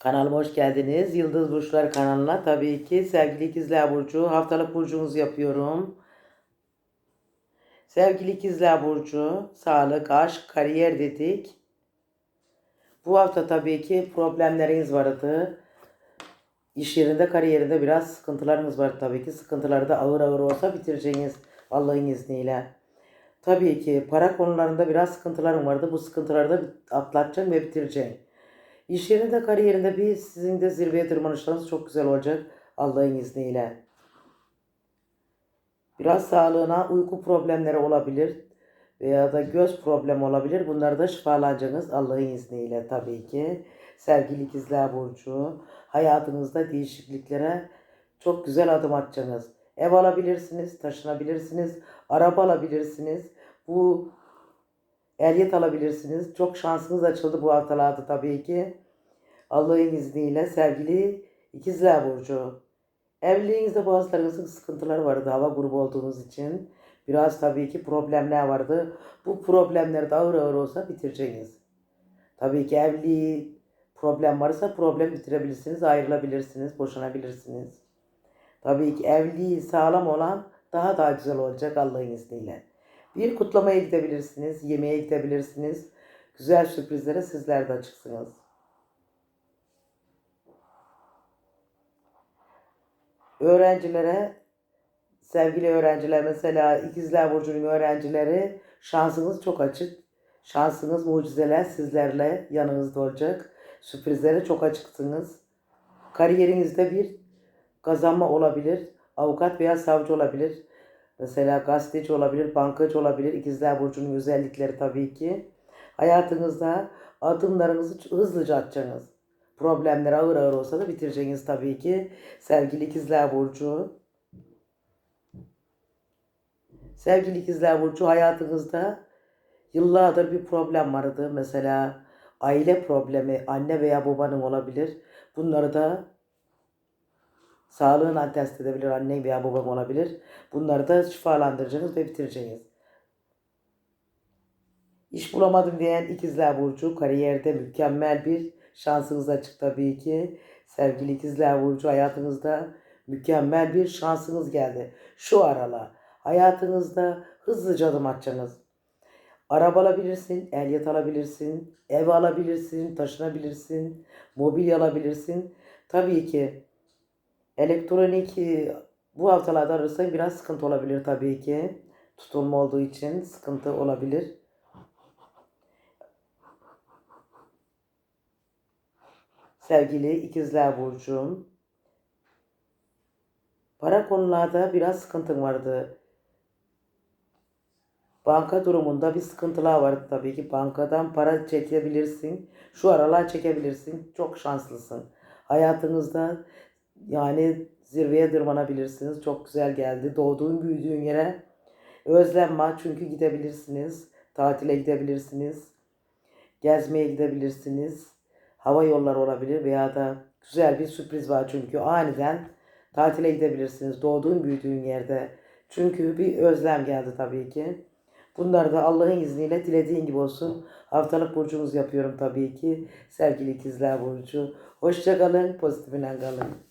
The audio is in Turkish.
Kanalıma hoş geldiniz. Yıldız Burçlar kanalına tabii ki sevgili ikizler burcu haftalık burcunuzu yapıyorum. Sevgili ikizler burcu sağlık, aşk, kariyer dedik. Bu hafta tabii ki problemleriniz vardı. İş yerinde, kariyerinde biraz sıkıntılarınız var tabii ki. Sıkıntıları da ağır ağır olsa bitireceğiniz Allah'ın izniyle. Tabii ki para konularında biraz sıkıntılarım vardı. Bu sıkıntıları da atlatacağım ve bitireceğim. İş yerinde, kariyerinde bir sizin de zirveye tırmanışlarınız çok güzel olacak Allah'ın izniyle. Biraz sağlığına uyku problemleri olabilir veya da göz problemi olabilir. Bunları da şifalanacaksınız Allah'ın izniyle tabii ki. Sevgili ikizler burcu, hayatınızda değişikliklere çok güzel adım atacaksınız. Ev alabilirsiniz, taşınabilirsiniz, araba alabilirsiniz. Bu ehliyet alabilirsiniz. Çok şansınız açıldı bu haftalarda tabii ki. Allah'ın izniyle sevgili ikizler burcu. Evliliğinizde bazılarınızın sıkıntıları vardı hava grubu olduğunuz için. Biraz tabii ki problemler vardı. Bu problemleri de ağır ağır olsa bitireceğiniz. Tabii ki evliliği problem varsa problem bitirebilirsiniz, ayrılabilirsiniz, boşanabilirsiniz. Tabii ki evliliği sağlam olan daha daha güzel olacak Allah'ın izniyle. Bir kutlamaya gidebilirsiniz, yemeğe gidebilirsiniz. Güzel sürprizlere sizler de açıksınız. Öğrencilere, sevgili öğrenciler mesela ikizler burcunun öğrencileri şansınız çok açık. Şansınız mucizeler sizlerle yanınızda olacak. Sürprizlere çok açıksınız. Kariyerinizde bir kazanma olabilir. Avukat veya savcı olabilir. Mesela gazeteci olabilir, bankacı olabilir. İkizler Burcu'nun özellikleri tabii ki. Hayatınızda adımlarınızı hızlıca atacaksınız. Problemler ağır ağır olsa da bitireceğiniz tabii ki. Sevgili İkizler Burcu. Sevgili İkizler Burcu hayatınızda yıllardır bir problem vardı. Mesela aile problemi, anne veya babanın olabilir. Bunları da Sağlığına test edebilir, annen veya baban olabilir. Bunları da şifalandıracaksınız ve bitireceksiniz. İş bulamadım diyen ikizler burcu kariyerde mükemmel bir şansınız açık tabii ki. Sevgili ikizler burcu hayatınızda mükemmel bir şansınız geldi. Şu arala hayatınızda hızlıca adım atacaksınız. Araba alabilirsin, ehliyet alabilirsin, ev alabilirsin, taşınabilirsin, mobilya alabilirsin. Tabii ki Elektronik e, bu haftalarda ararsa biraz sıkıntı olabilir tabii ki. Tutulma olduğu için sıkıntı olabilir. Sevgili ikizler burcum. Para konularda biraz sıkıntın vardı. Banka durumunda bir sıkıntılar vardı tabii ki. Bankadan para çekebilirsin. Şu aralar çekebilirsin. Çok şanslısın. Hayatınızda yani zirveye tırmanabilirsiniz. Çok güzel geldi. Doğduğun büyüdüğün yere özlem var çünkü gidebilirsiniz. Tatile gidebilirsiniz. Gezmeye gidebilirsiniz. Hava yolları olabilir veya da güzel bir sürpriz var çünkü aniden tatile gidebilirsiniz. Doğduğun büyüdüğün yerde. Çünkü bir özlem geldi tabii ki. Bunlar da Allah'ın izniyle dilediğin gibi olsun. Haftalık burcumuz yapıyorum tabii ki. Sevgili ikizler burcu. Hoşçakalın, pozitifine kalın.